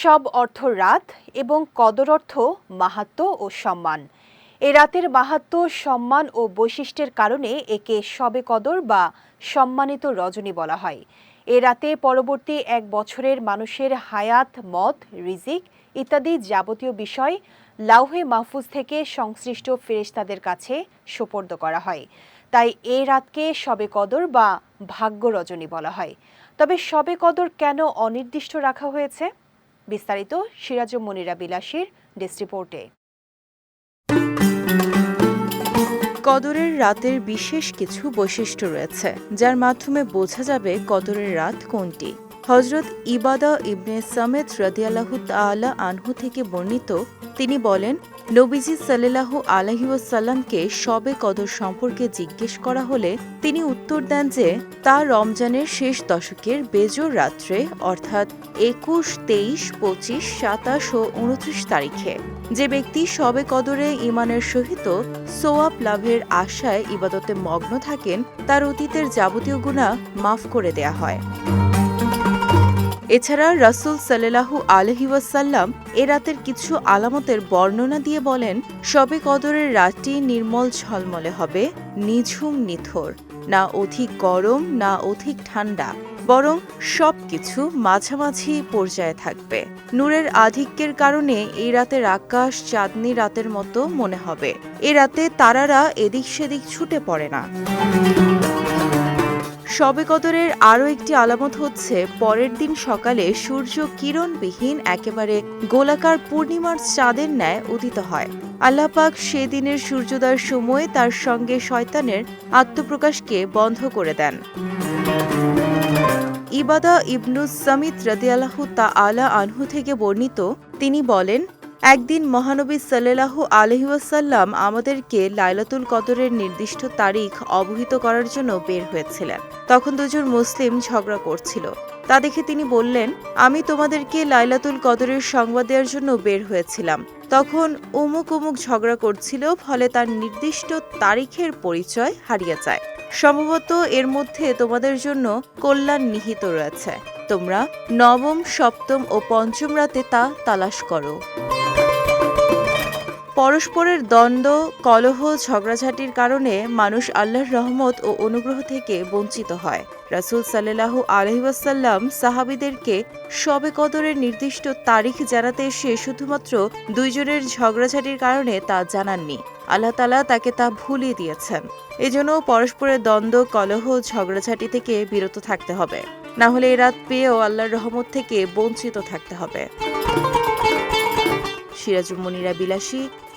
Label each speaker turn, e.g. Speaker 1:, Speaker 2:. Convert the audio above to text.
Speaker 1: সব অর্থ রাত এবং কদর অর্থ মাহাত্ম ও সম্মান। এ রাতের মাহাত্ম, সম্মান ও বৈশিষ্ট্যের কারণে একে শবে কদর বা সম্মানিত রজনী বলা হয়। এ রাতে পরবর্তী এক বছরের মানুষের হায়াত, মত, রিজিক ইত্যাদি যাবতীয় বিষয় লাউহে মাহফুজ থেকে সংশ্লিষ্ট ফেরেশতাদের কাছে সোপর্দ করা হয়। তাই এ রাতকে শবে কদর বা ভাগ্য রজনী বলা হয়। তবে শবে কদর কেন অনির্দিষ্ট রাখা হয়েছে? বিস্তারিত সিরাজ মনিরা বিলাসীর ডেস্ক রিপোর্টে।
Speaker 2: কদরের রাতের বিশেষ কিছু বৈশিষ্ট্য রয়েছে, যার মাধ্যমে বোঝা যাবে কদরের রাত কোনটি। হজরত ইবাদা ইবনে সামেদ রদিয়াল্লাহু তাআলা আনহু থেকে বর্ণিত, তিনি বলেন, নবীজি সাল্লাল্লাহু আলাইহি ওয়াসাল্লামকে শবে কদর সম্পর্কে জিজ্ঞেস করা হলে তিনি উত্তর দেন যে, তা রমজানের শেষ দশকের বেজোর রাত্রে, অর্থাৎ একুশ, তেইশ, পঁচিশ, সাতাশ ও উনত্রিশ তারিখে। যে ব্যক্তি সবে কদরে ইমানের সহিত সোয়াব লাভের আশায় ইবাদতে মগ্ন থাকেন, তার অতীতের যাবতীয় গুণা মাফ করে দেয়া হয়। এছাড়া রাসূল সাল্লাল্লাহু আলহি ওয়াসাল্লাম এ রাতের কিছু আলামতের বর্ণনা দিয়ে বলেন, সবে কদরের রাতটি নির্মল ঝলমলে হবে, নিঝুম নিথর, না অধিক গরম, না অধিক ঠান্ডা, বরং সবকিছু মাঝামাঝি পর্যায়ে থাকবে। নূরের আধিক্যের কারণে এই রাতের আকাশ চাঁদনি রাতের মতো মনে হবে। এ রাতে তারারা এদিক সেদিক ছুটে পড়ে না। শবে কদরের আরও একটি আলামত হচ্ছে, পরের দিন সকালে সূর্য কিরণবিহীন একেবারে গোলাকার পূর্ণিমার চাঁদের ন্যায় উদিত হয়। আল্লাপাক সেদিনের সূর্যোদয়ের সময় তার সঙ্গে শয়তানের আত্মপ্রকাশকে বন্ধ করে দেন। ইবাদা ইবনুস সামিত রাদিয়াল্লাহু তা আলা আনহু থেকে বর্ণিত, তিনি বলেন একদিন মহানবী সাল্লাল্লাহু আলহি ওয়াসাল্লাম আমাদেরকে লাইলাতুল কদরের নির্দিষ্ট তারিখ অবহিত করার জন্য বের হয়েছিলেন। তখন দুজন মুসলিম ঝগড়া করছিল। তা দেখে তিনি বললেন, আমি তোমাদেরকে লাইলাতুল কদরের সংবাদ দেওয়ার জন্য বের হয়েছিলাম। তখন অমুক অমুক ঝগড়া করছিল, ফলে তার নির্দিষ্ট তারিখের পরিচয় হারিয়ে যায়। সম্ভবত এর মধ্যে তোমাদের জন্য কল্যাণ নিহিত রয়েছে। তোমরা নবম, সপ্তম ও পঞ্চম রাতে তা তালাশ করো। পরস্পরের দ্বন্দ্ব, কলহ, ঝগড়াঝাটির কারণে মানুষ আল্লাহর রহমত ও অনুগ্রহ থেকে বঞ্চিত হয়। রাসুল সাল্লাহু আলহিবাসাল্লাম সাহাবিদেরকে শবে কদরের নির্দিষ্ট তারিখ জানাতে এসে শুধুমাত্র দুইজনের ঝগড়াঝাটির কারণে তা জানাননি। আল্লাহ তালা তাকে তা ভুলিয়ে দিয়েছেন। এজন্য পরস্পরের দ্বন্দ্ব, কলহ, ঝগড়াঝাটি থেকে বিরত থাকতে হবে। না হলে এ রাত পেয়েও আল্লাহর রহমত থেকে বঞ্চিত থাকতে হবে। সিরাজুল মনিরা বিলাসী